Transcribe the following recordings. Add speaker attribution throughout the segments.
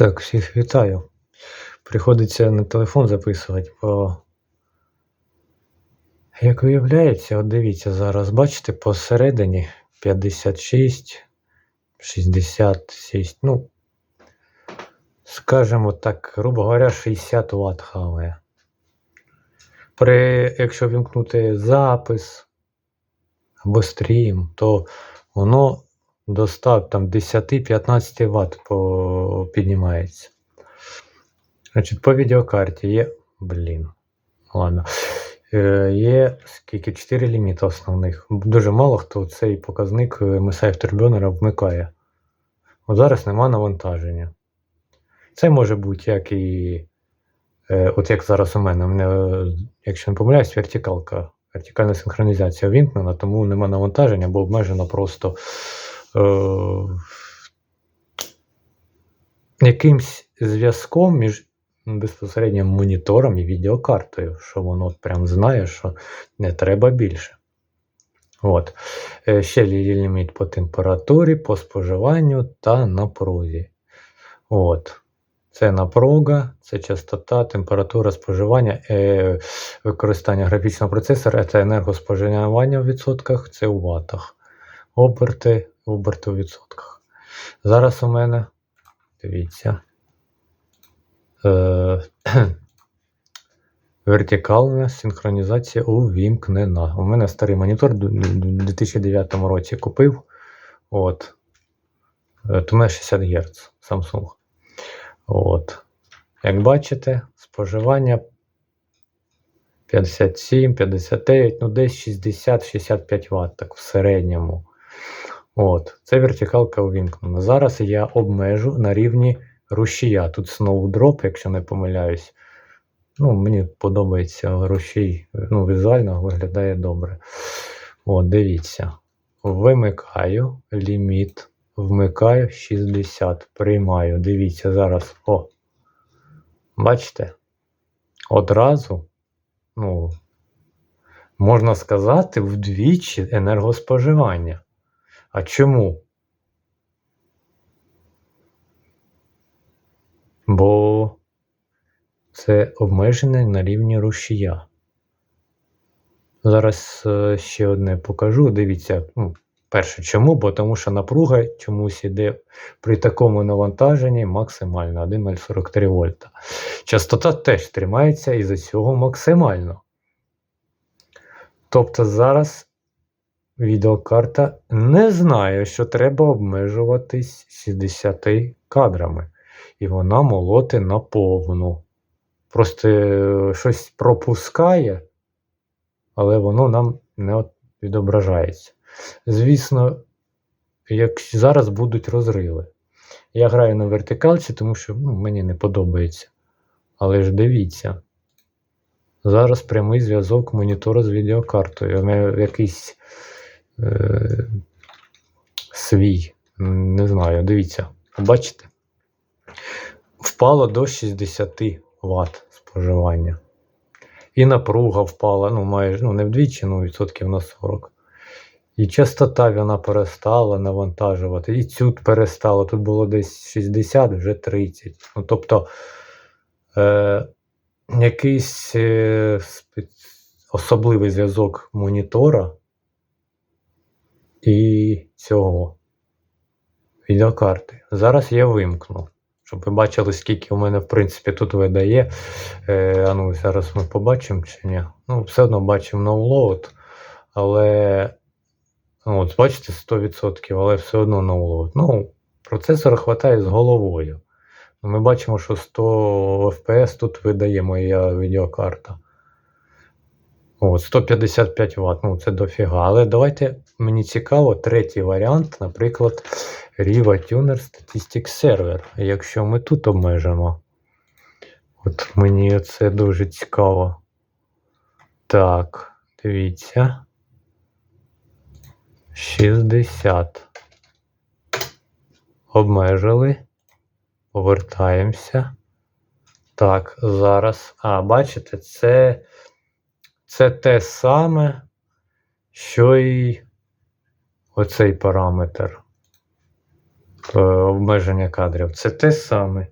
Speaker 1: Так, всіх вітаю. Приходиться на телефон записувати, бо, як виявляється, от дивіться зараз, бачите, посередині 56, 66, ну, скажімо так, грубо говоря, 60 Вт хаває. При, якщо вімкнути запис або стрім, то воно до 100, там 10-15 Вт по, піднімається. Значить, по відеокарті є. Блін. Ладно. Е, Є скільки 4 ліміти основних. Дуже мало хто цей показник е, MSI Afterburner вмикає. От зараз нема навантаження. Це може бути як і. е, От як зараз у мене. У мене, е, якщо не помиляюсь, вертикалка. Вертикальна синхронізація вімкнена, тому нема навантаження, бо обмежено просто е, якимсь зв'язком між безпосередньо монітором і відеокартою, що воно прям знає, що не треба більше. От. Е, Ще лі- ліміт по температурі, по споживанню та напрузі. От. Це напруга, це частота, температура споживання, е, використання графічного процесора, це енергоспоживання в відсотках, це у ватах. Оберти, оберти у відсотках. Зараз у мене, дивіться, е, вертикальна синхронізація увімкнена. У мене старий монітор у 2009 році купив. От. Е, у мене 60 Гц Samsung. От. Як бачите, споживання 57, 59, ну десь 60-65 Вт, так в середньому. От. Це вертикалка увімкнена. Зараз я обмежу на рівні рушія. Тут Snowdrop, якщо не помиляюсь. Ну, мені подобається рушій. Ну, візуально виглядає добре. От, дивіться. Вимикаю ліміт. Вмикаю 60. Приймаю. Дивіться зараз. О. Бачите? Одразу, ну, можна сказати, вдвічі енергоспоживання. А чому? Бо це обмежене на рівні рушія. Зараз е, ще одне покажу. Дивіться, ну, перше, чому? Бо тому що напруга чомусь іде при такому навантаженні максимально 1,043 вольта. Частота теж тримається із-за цього максимально. Тобто зараз відеокарта не знає, що треба обмежуватись 60 кадрами. І вона молоти наповну. Просто е, щось пропускає, але воно нам не відображається. Звісно, як зараз будуть розриви. Я граю на вертикалці, тому що ну, мені не подобається. Але ж дивіться. Зараз прямий зв'язок монітора з відеокартою. Якийсь е, свій. Не знаю, дивіться. Бачите? Впало до 60 Вт споживання. І напруга впала, ну майже ну, не вдвічі, ну відсотків на 40. І частота вона перестала навантажувати, і цю перестала. Тут було десь 60, вже 30. Ну, тобто е, якийсь е, особливий зв'язок монітора і цього відеокарти. Зараз я вимкну, щоб ви бачили, скільки у мене, в принципі, тут видає. Е, а ну, зараз ми побачимо чи ні. Ну, все одно бачимо load, але ну, от, бачите, 100%, але все одно load. Ну, процесора хватає з головою. Ми бачимо, що 100 FPS тут видає моя відеокарта. От, 155 Вт, ну це дофіга. Але давайте, мені цікаво, третій варіант, наприклад, Riva Tuner Statistics Server. Якщо ми тут обмежимо. От мені це дуже цікаво. Так, дивіться. 60. Обмежили. Повертаємося. Так, зараз. А, бачите, це, це те саме, що і оцей параметр е, обмеження кадрів. Це те саме.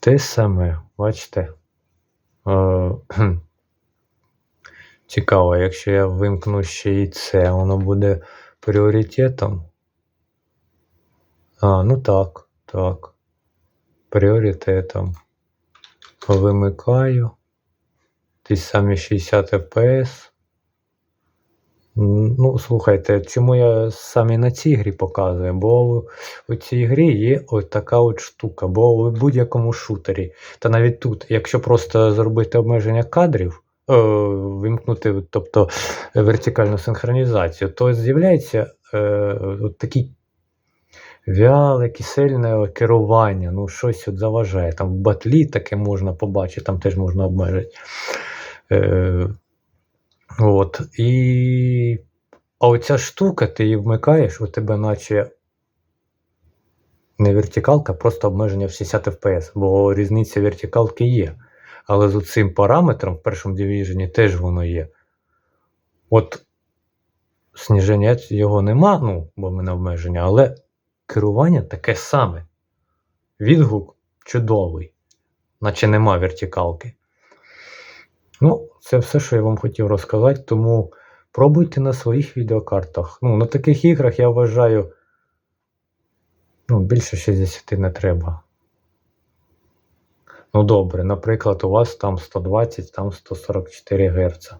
Speaker 1: Те саме, бачите. Е, Цікаво, якщо я вимкну ще і це, воно буде пріоритетом. А, ну так, так. Пріоритетом. Вимикаю. Ті самі 60 FPS. Ну, слухайте, чому я саме на цій грі показую? Бо у- цій грі є ось така от штука, бо у будь-якому шутері, та навіть тут, якщо просто зробити обмеження кадрів, вимкнути, тобто вертикальну синхронізацію, то з'являється е, от такий вяле, кисельне керування, ну щось от заважає. Там в батлі таке можна побачити, там теж можна обмежити. Е, От. І... А оця штука, ти її вмикаєш, у тебе наче не вертикалка, просто обмеження в 60 FPS, бо різниця вертикалки є. Але з цим параметром в першому дивіжені теж воно є. От сніження його нема, ну, бо в мене обмеження, але керування таке саме. Відгук чудовий, наче нема вертикалки. Ну, це все, що я вам хотів розказати, тому пробуйте на своїх відеокартах. Ну, на таких іграх я вважаю, ну, більше 60 не треба. Ну, добре, наприклад, у вас там 120, там 144 Гц.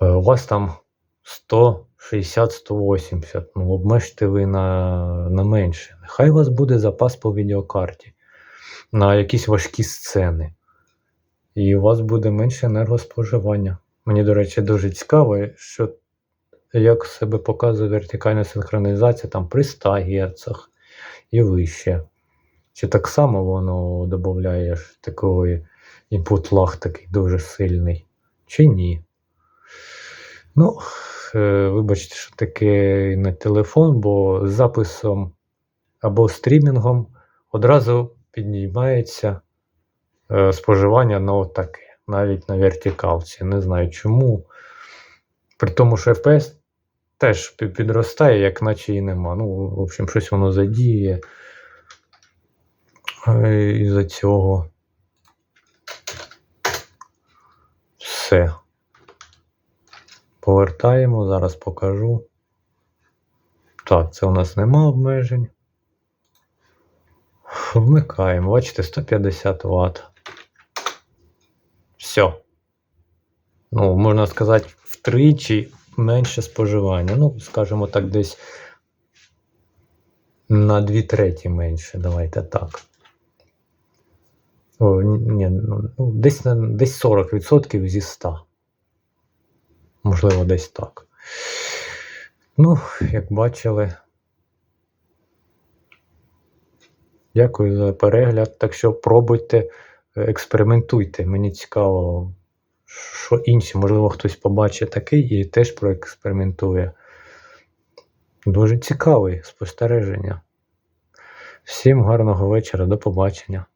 Speaker 1: Е, У вас там 160-180. Ну, обмежте ви на, на менше. Нехай у вас буде запас по відеокарті на якісь важкі сцени. І у вас буде менше енергоспоживання. Мені, до речі, дуже цікаво, що як себе показує вертикальна синхронізація там при 100 Гц і вище. Чи так само воно додає такої input lag такий дуже сильний, чи ні. Ну, е, вибачте, що таке на телефон, бо з записом або стрімінгом одразу піднімається е, споживання на отаке, навіть на вертикалці. Не знаю чому. При тому, що FPS теж підростає, як наче і нема. Ну, в общем, щось воно задіє. Е, Із-за цього. Все. Повертаємо, зараз покажу. Так, це у нас нема обмежень. Вмикаємо, бачите, 150 Вт. Все. Ну, можна сказати, втричі менше споживання. Ну, скажімо так, десь на 2 треті менше. Давайте так. О, ні, ну, ну, десь, десь 40% зі 100. Можливо, десь так. Ну, як бачили. Дякую за перегляд. Так що пробуйте, експериментуйте. Мені цікаво, що інші, можливо, хтось побачить такий і теж проекспериментує. Дуже цікаве спостереження. Всім гарного вечора, до побачення.